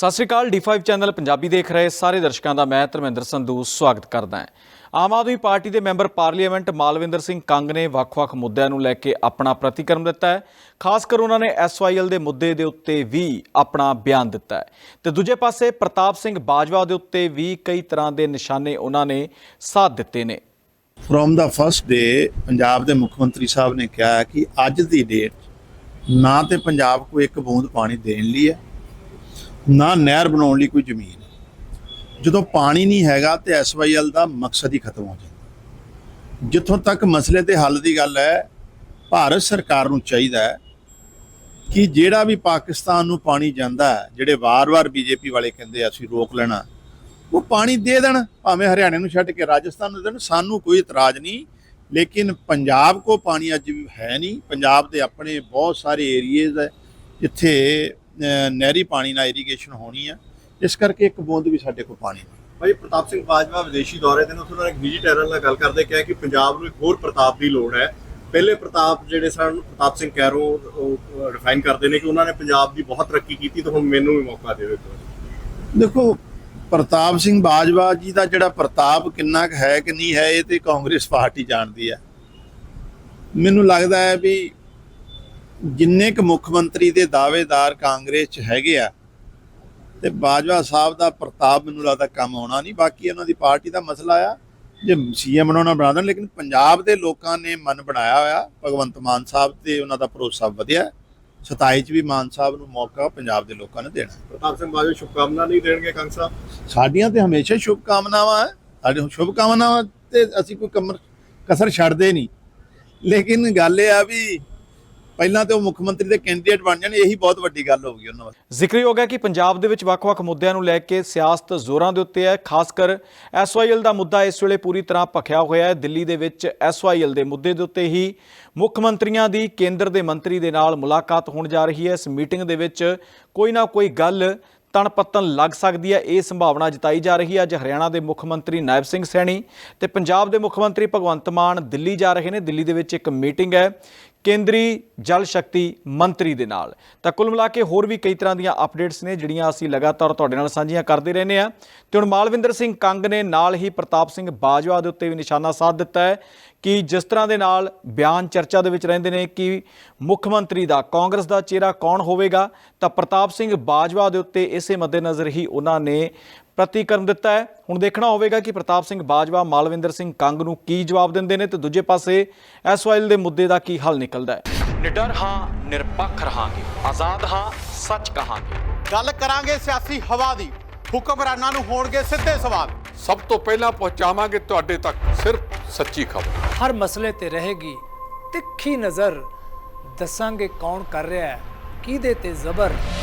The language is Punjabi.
ਸਤਿ ਸ਼੍ਰੀ ਅਕਾਲ D5 ਚੈਨਲ ਪੰਜਾਬੀ ਦੇਖ ਰਹੇ ਸਾਰੇ ਦਰਸ਼ਕਾਂ ਦਾ ਮੈਂ ਧਰਮਿੰਦਰ ਸੰਧੂ ਸਵਾਗਤ ਕਰਦਾ ਹਾਂ। ਆਮ ਆਦਮੀ ਪਾਰਟੀ ਦੇ ਮੈਂਬਰ ਪਾਰਲੀਮੈਂਟ ਮਾਲਵਿੰਦਰ ਸਿੰਘ ਕੰਗ ਨੇ ਵੱਖ-ਵੱਖ ਮੁੱਦਿਆਂ ਨੂੰ ਲੈ ਕੇ ਆਪਣਾ ਪ੍ਰਤੀਕਰਮ ਦਿੱਤਾ ਹੈ। ਖਾਸ ਕਰ ਉਹਨਾਂ ਨੇ ਐਸਵਾਈਐਲ ਦੇ ਮੁੱਦੇ ਦੇ ਉੱਤੇ ਵੀ ਆਪਣਾ ਬਿਆਨ ਦਿੱਤਾ ਹੈ। ਤੇ ਦੂਜੇ ਪਾਸੇ ਪ੍ਰਤਾਪ ਸਿੰਘ ਬਾਜਵਾ ਦੇ ਉੱਤੇ ਵੀ ਕਈ ਤਰ੍ਹਾਂ ਦੇ ਨਿਸ਼ਾਨੇ ਉਹਨਾਂ ਨੇ ਸਾਧ ਦਿੱਤੇ ਨੇ। From the first day Punjab ਦੇ ਮੁੱਖ ਮੰਤਰੀ ਸਾਹਿਬ ਨੇ ਕਿਹਾ ਕਿ ਅੱਜ ਦੀ ਡੇਟ ਨਾ ਤੇ ਪੰਜਾਬ ਕੋ ਇੱਕ ਬੂੰਦ ਪਾਣੀ ਦੇਣ ਲਈ ਹੈ ਨਾ ਨਹਿਰ ਬਣਾਉਣ ਲਈ ਕੋਈ ਜ਼ਮੀਨ। ਜਦੋਂ ਪਾਣੀ ਨਹੀਂ ਹੈਗਾ ਤੇ ਐਸਵਾਈਐਲ ਦਾ ਮਕਸਦ ਹੀ ਖਤਮ ਹੋ ਜਾਂਦਾ। ਜਿੱਥੋਂ ਤੱਕ ਮਸਲੇ ਤੇ ਹੱਲ ਦੀ ਗੱਲ ਹੈ, ਭਾਰਤ ਸਰਕਾਰ ਨੂੰ ਚਾਹੀਦਾ ਹੈ ਕਿ ਜਿਹੜਾ ਵੀ ਪਾਕਿਸਤਾਨ ਨੂੰ ਪਾਣੀ ਜਾਂਦਾ ਜਿਹੜੇ ਵਾਰ-ਵਾਰ ਬੀਜੇਪੀ ਵਾਲੇ ਕਹਿੰਦੇ ਅਸੀਂ ਰੋਕ ਲੈਣਾ, ਉਹ ਪਾਣੀ ਦੇ ਦੇਣ, ਭਾਵੇਂ ਹਰਿਆਣੇ ਨੂੰ ਛੱਡ ਕੇ ਰਾਜਸਥਾਨ ਨੂੰ ਦੇਣ, ਸਾਨੂੰ ਕੋਈ ਇਤਰਾਜ਼ ਨਹੀਂ। ਲੇਕਿਨ ਪੰਜਾਬ ਕੋ ਪਾਣੀ ਅੱਜ ਵੀ ਹੈ ਨਹੀਂ। ਪੰਜਾਬ ਦੇ ਆਪਣੇ ਬਹੁਤ ਸਾਰੇ ਏਰੀਏਜ਼ ਹੈ, ਜਿੱਥੇ ਨਹਿਰੀ ਪਾਣੀ ਨਾਲ ਇਰੀਗੇਸ਼ਨ ਹੋਣੀ ਹੈ ਇਸ ਕਰਕੇ ਇੱਕ ਬੂੰਦ ਵੀ ਸਾਡੇ ਕੋਲ ਪਾਣੀ ਨਹੀਂ। ਭਾਈ ਪ੍ਰਤਾਪ ਸਿੰਘ ਬਾਜਵਾ ਵਿਦੇਸ਼ੀ ਦੌਰੇ ਤੇ ਨੇ ਉੱਥੇ ਉਹਨਾਂ ਨੇ ਇੱਕ ਨਿੱਜੀ ਟੈਰਲ ਨਾਲ ਗੱਲ ਕਰਦੇ ਕਿਹਾ ਕਿ ਪੰਜਾਬ ਨੂੰ ਇੱਕ ਹੋਰ ਪ੍ਰਤਾਪ ਦੀ ਲੋੜ ਹੈ। ਪਹਿਲੇ ਪ੍ਰਤਾਪ ਜਿਹੜੇ ਸਨ ਪ੍ਰਤਾਪ ਸਿੰਘ ਕੈਰੋ ਉਹ ਰਿਫਾਈਨ ਕਰਦੇ ਨੇ ਕਿ ਉਹਨਾਂ ਨੇ ਪੰਜਾਬ ਦੀ ਬਹੁਤ ਤਰੱਕੀ ਕੀਤੀ ਤਾਂ ਹੁਣ ਮੈਨੂੰ ਵੀ ਮੌਕਾ ਦੇ ਦਿਓ ਦੇਖੋ ਪ੍ਰਤਾਪ ਸਿੰਘ ਬਾਜਵਾ ਜੀ ਦਾ ਜਿਹੜਾ ਪ੍ਰਤਾਪ ਕਿੰਨਾ ਕੁ ਹੈ ਕਿ ਨਹੀਂ ਹੈ ਇਹ ਤੇ ਕਾਂਗਰਸ ਪਾਰਟੀ ਜਾਣਦੀ ਹੈ। ਮੈਨੂੰ ਲੱਗਦਾ ਹੈ ਵੀ ਜਿੰਨੇ ਕੁ ਮੁੱਖ ਮੰਤਰੀ ਦੇ ਦਾਅਵੇਦਾਰ ਕਾਂਗਰਸ 'ਚ ਹੈਗੇ ਆ ਤੇ ਬਾਜਵਾ ਸਾਹਿਬ ਦਾ ਪ੍ਰਤਾਪ ਮੈਨੂੰ ਲੱਗਦਾ ਕੰਮ ਆਉਣਾ ਨਹੀਂ ਬਾਕੀ ਉਹਨਾਂ ਦੀ ਪਾਰਟੀ ਦਾ ਮਸਲਾ ਆ। ਜੇ ਸੀਐਮ ਬਣਾਉਣਾ ਬਣਾ ਦੇਣ ਲੇਕਿਨ ਪੰਜਾਬ ਦੇ ਲੋਕਾਂ ਨੇ ਮਨ ਬਣਾਇਆ ਹੋਇਆ ਭਗਵੰਤ ਮਾਨ ਸਾਹਿਬ ਤੇ ਉਹਨਾਂ ਦਾ ਭਰੋਸਾ ਵਧਿਆ। 27 ਚ ਵੀ ਮਾਨ ਸਾਹਿਬ ਨੂੰ ਮੌਕਾ ਪੰਜਾਬ ਦੇ ਲੋਕਾਂ ਨੇ ਦੇਣਾ। ਪ੍ਰਤਾਪ ਸਿੰਘ ਬਾਜਵਾ ਸ਼ੁਭਕਾਮਨਾ ਨਹੀਂ ਦੇਣਗੇ ਕੰਗ ਸਾਹਿਬ? ਸਾਡੀਆਂ ਤੇ ਹਮੇਸ਼ਾ ਹੀ ਸ਼ੁਭ ਕਾਮਨਾਵਾਂ ਹੈ ਸਾਡੇ ਸ਼ੁਭ ਕਾਮਨਾਵਾਂ ਤੇ ਅਸੀਂ ਕੋਈ ਕਮਰ ਕਸਰ ਛੱਡਦੇ ਨਹੀਂ। ਲੇਕਿਨ ਗੱਲ ਇਹ ਆ ਵੀ ਪਹਿਲਾਂ ਤੇ ਉਹ ਮੁੱਖ ਮੰਤਰੀ ਦੇ ਕੈਂਡੀਡੇਟ ਬਣ ਜਾਣ, ਇਹੀ ਬਹੁਤ ਵੱਡੀ ਗੱਲ ਹੋਊਗੀ ਉਹਨਾਂ ਵਾਸਤੇ। ਜ਼ਿਕਰਯੋਗ ਹੈ ਕਿ ਪੰਜਾਬ ਦੇ ਵਿੱਚ ਵੱਖ-ਵੱਖ ਮੁੱਦਿਆਂ ਨੂੰ ਲੈ ਕੇ ਸਿਆਸਤ ਜ਼ੋਰਾਂ ਦੇ ਉੱਤੇ ਹੈ, ਖਾਸ ਕਰ ਐਸਵਾਈਐਲ ਦਾ ਮੁੱਦਾ ਇਸ ਵੇਲੇ ਪੂਰੀ ਤਰ੍ਹਾਂ ਭਖਿਆ ਹੋਇਆ ਹੈ। ਦਿੱਲੀ ਦੇ ਵਿੱਚ ਐਸਵਾਈਐਲ ਦੇ ਮੁੱਦੇ ਦੇ ਉੱਤੇ ਹੀ ਮੁੱਖ ਮੰਤਰੀਆਂ ਦੀ, ਕੇਂਦਰ ਦੇ ਮੰਤਰੀ ਦੇ ਨਾਲ ਮੁਲਾਕਾਤ ਹੋਣ ਜਾ ਰਹੀ ਹੈ। ਇਸ ਮੀਟਿੰਗ ਦੇ ਵਿੱਚ ਕੋਈ ਨਾ ਕੋਈ ਗੱਲ ਤਣ ਪੱਤਨ ਲੱਗ ਸਕਦੀ ਹੈ, ਇਹ ਸੰਭਾਵਨਾ ਜਤਾਈ ਜਾ ਰਹੀ ਹੈ। ਅੱਜ ਹਰਿਆਣਾ ਦੇ ਮੁੱਖ ਮੰਤਰੀ ਨਾਇਬ ਸਿੰਘ ਸੈਣੀ ਤੇ ਪੰਜਾਬ ਦੇ ਮੁੱਖ ਮੰਤਰੀ ਭਗਵੰਤ ਮਾਨ ਦਿੱਲੀ ਜਾ ਰਹੇ ਨੇ। ਦਿੱਲੀ ਦੇ ਵਿੱਚ ਇੱਕ ਮੀਟਿੰਗ ਹੈ ਕੇਂਦਰੀ ਜਲ ਸ਼ਕਤੀ ਮੰਤਰੀ ਦੇ ਨਾਲ। ਤਾਂ ਕੁੱਲ ਮਿਲਾ ਕੇ ਹੋਰ ਵੀ ਕਈ ਤਰ੍ਹਾਂ ਦੀਆਂ ਅਪਡੇਟਸ ਨੇ ਜਿਹੜੀਆਂ ਅਸੀਂ ਲਗਾਤਾਰ ਤੁਹਾਡੇ ਨਾਲ ਸਾਂਝੀਆਂ ਕਰਦੇ ਰਹਿੰਦੇ ਆ ਤੇ ਹੁਣ ਮਾਲਵਿੰਦਰ ਸਿੰਘ ਕੰਗ ਨੇ ਨਾਲ ਹੀ ਪ੍ਰਤਾਪ ਸਿੰਘ ਬਾਜਵਾ ਦੇ ਉੱਤੇ ਵੀ ਨਿਸ਼ਾਨਾ ਸਾਧ ਦਿੱਤਾ ਹੈ ਕਿ ਜਿਸ ਤਰ੍ਹਾਂ ਦੇ ਨਾਲ ਬਿਆਨ ਚਰਚਾ ਦੇ ਵਿੱਚ ਰਹਿੰਦੇ ਨੇ ਕਿ ਮੁੱਖ ਮੰਤਰੀ ਦਾ ਕਾਂਗਰਸ ਦਾ ਚਿਹਰਾ ਕੌਣ ਹੋਵੇਗਾ, ਤਾਂ ਪ੍ਰਤਾਪ ਸਿੰਘ ਬਾਜਵਾ ਦੇ ਉੱਤੇ ਇਸੇ ਮੱਦੇਨਜ਼ਰ ਹੀ ਉਹਨਾਂ ਨੇ ਪ੍ਰਤੀਕਰਮ ਦਿੱਤਾ ਹੈ। ਹੁਣ ਦੇਖਣਾ ਹੋਵੇਗਾ ਕਿ ਪ੍ਰਤਾਪ ਸਿੰਘ ਬਾਜਵਾ ਮਾਲਵਿੰਦਰ ਸਿੰਘ ਕੰਗ ਨੂੰ ਕੀ ਜਵਾਬ ਦਿੰਦੇ ਨੇ ਤੇ ਦੂਜੇ ਪਾਸੇ ਐਸਵਾਈਐਲ ਦੇ ਮੁੱਦੇ ਦਾ ਕੀ ਹੱਲ ਨਿਕਲਦਾ ਹੈ। ਨਿਡਰ ਹਾਂ ਨਿਰਪੱਖ ਰਹਾਂਗੇ। ਆਜ਼ਾਦ ਹਾਂ ਸੱਚ ਕਹਾਂਗੇ। ਗੱਲ ਕਰਾਂਗੇ ਸਿਆਸੀ ਹਵਾ ਦੀ। ਹੁਕਮਰਾਨਾਂ ਨੂੰ ਹੋਣਗੇ ਸਿੱਧੇ ਸਵਾਲ। ਸਭ ਤੋਂ ਪਹਿਲਾਂ ਪਹੁੰਚਾਵਾਂਗੇ ਤੁਹਾਡੇ ਤੱਕ ਸਿਰਫ ਸੱਚੀ ਖਬਰ। ਹਰ ਮਸਲੇ ਤੇ ਰਹੇਗੀ ਤਿੱਖੀ ਨਜ਼ਰ। ਦੱਸਾਂਗੇ ਕੌਣ ਕਰ ਰਿਹਾ ਹੈ ਕਿਹਦੇ ਤੇ ਜ਼ਬਰ।